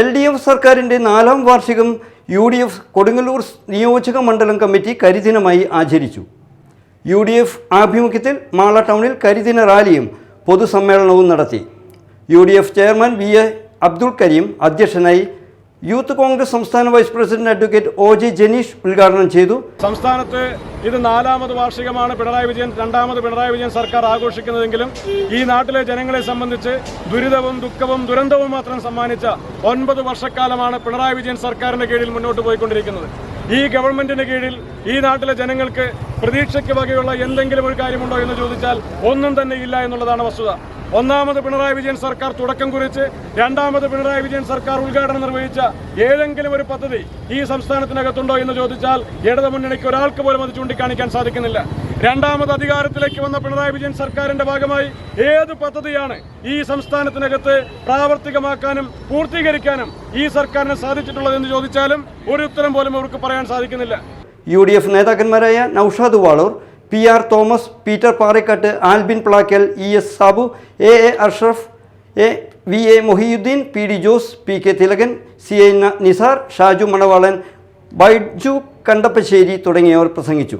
L D F സർക്കാരിന്റെ നാലാം വാർഷികം യു ഡി എഫ് കൊടുങ്ങല്ലൂർ നിയോജക മണ്ഡലം കമ്മിറ്റി കരിദിനമായി ആചരിച്ചു. യു ഡി എഫ് ആഭിമുഖ്യത്തിൽ മാള ടൗണിൽ കരിദിന റാലിയും പൊതുസമ്മേളനവും നടത്തി. U D F chairman V A Abdul Kareem അധ്യക്ഷനായി യൂത്ത് കോൺഗ്രസ് സംസ്ഥാന vice president advocate O J Janeesh ഉദ്ഘാടനം ചെയ്തു. സംസ്ഥാനത്ത് ഇത് നാലാമത് വാർഷികമാണ്. പിണറായി വിജയൻ രണ്ടാമത് പിണറായി വിജയൻ സർക്കാർ ആഘോഷിക്കുന്നതെങ്കിലും ഈ നാട്ടിലെ ജനങ്ങളെ സംബന്ധിച്ച് ദുരിതവും ദുഃഖവും ദുരന്തവും മാത്രം സമ്മാനിച്ച ഒൻപത് വർഷക്കാലമാണ് പിണറായി വിജയൻ സർക്കാരിന്റെ കീഴിൽ മുന്നോട്ട് പോയിക്കൊണ്ടിരിക്കുന്നത്. ഈ ഗവൺമെന്റിന്റെ കീഴിൽ ഈ നാട്ടിലെ ജനങ്ങൾക്ക് പ്രതീക്ഷയ്ക്ക് വകയുള്ള എന്തെങ്കിലും ഒരു കാര്യമുണ്ടോ എന്ന് ചോദിച്ചാൽ ഒന്നും തന്നെ ഇല്ല എന്നുള്ളതാണ് വസ്തുത. ഒന്നാമത് പിണറായി വിജയൻ സർക്കാർ തുടക്കം കുറിച്ച് രണ്ടാമത് പിണറായി വിജയൻ സർക്കാർ ഉദ്ഘാടനം നിർവഹിച്ച ഏതെങ്കിലും ഒരു പദ്ധതി ഈ സംസ്ഥാനത്തിനകത്തുണ്ടോ എന്ന് ചോദിച്ചാൽ ഇടതു മുന്നണിക്ക് ഒരാൾക്ക് പോലും അത് ചൂണ്ടിക്കാണിക്കാൻ സാധിക്കുന്നില്ല. രണ്ടാമത് അധികാരത്തിലേക്ക് വന്ന പിണറായി വിജയൻ സർക്കാരിന്റെ ഭാഗമായി ഏത് പദ്ധതിയാണ് ഈ സംസ്ഥാനത്തിനകത്ത് പ്രാവർത്തികമാക്കാനും പൂർത്തീകരിക്കാനും ഈ സർക്കാരിന് സാധിച്ചിട്ടുള്ളതെന്ന് ചോദിച്ചാലും ഒരു ഉത്തരം പോലും അവർക്ക് പറയാൻ സാധിക്കുന്നില്ല. U നേതാക്കന്മാരായ Noushad Valoor P R Thomas Peter Parekkattu Albin Plackal E S Sabu A A Ashraf A V A Mohiyuddeen P D Jose P K Thilakan C A Nisar Shaju Manavalan Baiju Kandappassery തുടങ്ങിയവർ പ്രസംഗിച്ചു.